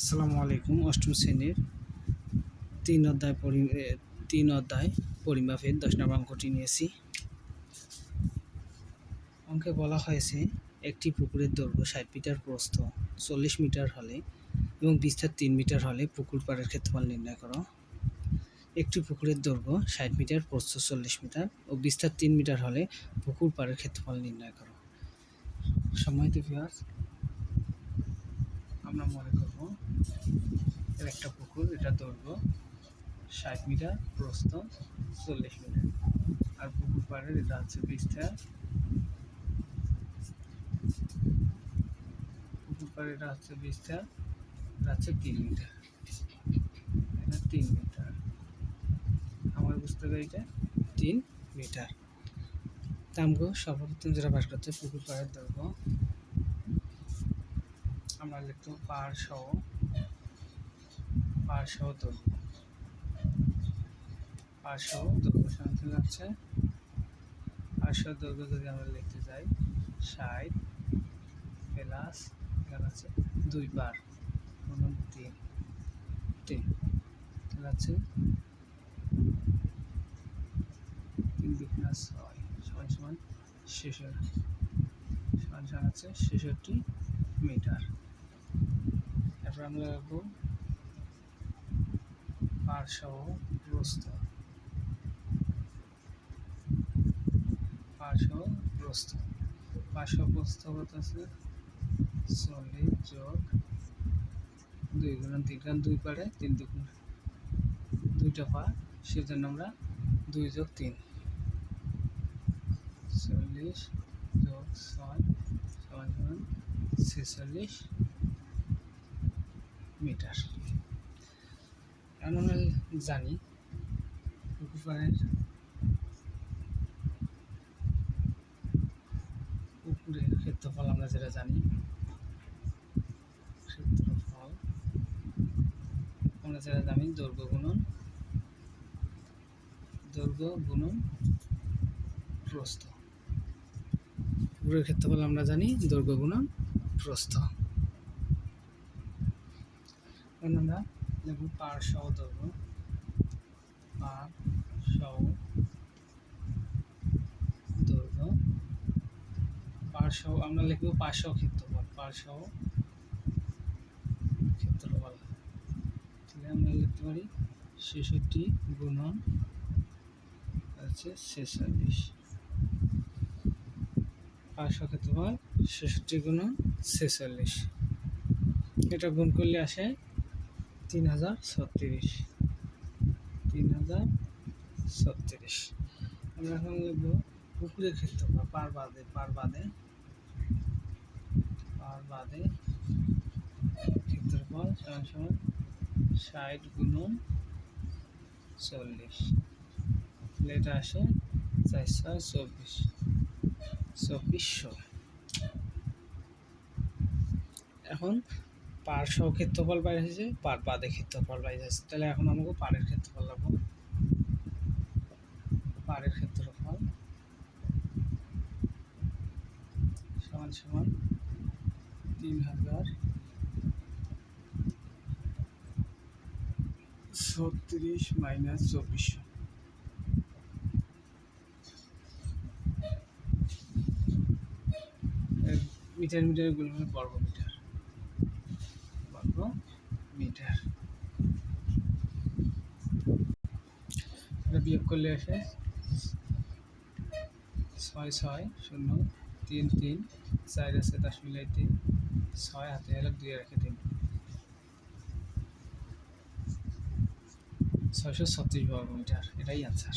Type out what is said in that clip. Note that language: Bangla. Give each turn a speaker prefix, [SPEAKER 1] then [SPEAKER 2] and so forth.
[SPEAKER 1] আসসালামু আলাইকুম, অষ্টম শ্রেণির তিন অধ্যায় পরি তিন অধ্যায় পরিমাপের দশ নম্বর অঙ্কটি নিয়েছি। অঙ্কে বলা হয়েছে, একটি পুকুরের দৈর্ঘ্য ষাট মিটার প্রস্থ চল্লিশ মিটার হলে এবং বিস্তার তিন মিটার হলে পুকুর পাড়ের ক্ষেত্রফল নির্ণয় করো। একটি পুকুরের দৈর্ঘ্য ষাট মিটার প্রস্থ চল্লিশ মিটার ও বিস্তার তিন মিটার হলে পুকুর পাড়ের ক্ষেত্রফল নির্ণয় করো। সময় দিবিয়াস আমরা মনে করব, এর একটা পুকুর, এটা দৈর্ঘ্য ষাট মিটার প্রস্থ, চল্লিশ মিটার। আর পুকুর পাড়ের এটা হচ্ছে বিস্তার। পুকুর পাড়ের এটা হচ্ছে বিস্তার, এটা হচ্ছে তিন মিটার। এটা তিন মিটার। আমার বুঝতে হবে এটা? তিন মিটার। তামগো সর্বপ্রথম যেটা বাস করছে পুকুর পাড়ের দৈর্ঘ্য আমরা লিখব পার সহ পার সহ দৈর্ঘ্য। পার সহ দৈর্ঘ্য সমান লাগছে, পার সহ দৈর্ঘ্য যদি আমরা লিখতে যাই, ষাট প্লাস এখানে আছে দুই বার তিন তিন, তাহলে আছে তিন দুগুণা ছয়, সমান সমান ছেষট্টি, সমান সমান আছে ছেষট্টি মিটার। এরপর আমরা রাখব পার্শ্ব প্রস্থ পার্শ্ব প্রস্থ পার্শ্ব প্রস্থ কত আছে চল্লিশ যোগ দুই গুণ তিন গুণ দুই পারে তিন দুগুণ। দুইটা পা, সেজন্য আমরা দুই যোগ তিন। চল্লিশ যোগ ছয় সমান সমান ছেচল্লিশ মিটার। আমরা জানি পুকুর পাড়ের পুকুরের ক্ষেত্রফল আমরা যেটা জানি, ক্ষেত্রফল, আমরা যেটা জানি দৈর্ঘ্য গুণন দৈর্ঘ্য গুণন প্রস্থ। পুকুরের ক্ষেত্রফল আমরা জানি দৈর্ঘ্য গুণন প্রস্থ। আমরা লিখব পার সহ দৈর্ঘ্য পার সহ দৈর্ঘ্য পার সহ, আমরা লিখব পার সহ ক্ষেত্রফল, পার সহ ক্ষেত্রফল। তাহলে আমরা লিখতে পারি ছেষট্টি গুণন হচ্ছে ছেচল্লিশ। পাঁচশো ক্ষেত্রফল ছেষট্টি গুণন ছেচল্লিশ। এটা গুণ করলে আসে তিন হাজার ছত্রিশ। তিন হাজার ছত্রিশ। আমরা এখন লিখব পুকুরের ক্ষেত্রফল, পার বাদে পার বাদে পার বাদে ক্ষেত্রফল সমান সমান ষাট গুণন চল্লিশ। এটা আসে চারশো চব্বিশ। চব্বিশশো। এখন পার্শ্ব ক্ষেত্রফল বাইরে এসেছে পার বাদে ক্ষেত্রফল বাইরে এসেছে তাহলে এখন আমাকে পাড়ের ক্ষেত্রফল লাগবো পাড়ের ক্ষেত্রফল সমান সমান তিন হাজার ছত্রিশ মাইনাস চব্বিশশো মিটার মিটারগুলো বর্গ মিটার। এটা বিয়োগ করলে আসে ছয় ছয় শূন্য তিন তিন, চার আছে দশ মিলাই তিন, ছয় হাতে হলে দুই রেখে তিন ছয়শো ছত্রিশ বর্গ মিটার, এটাই আনসার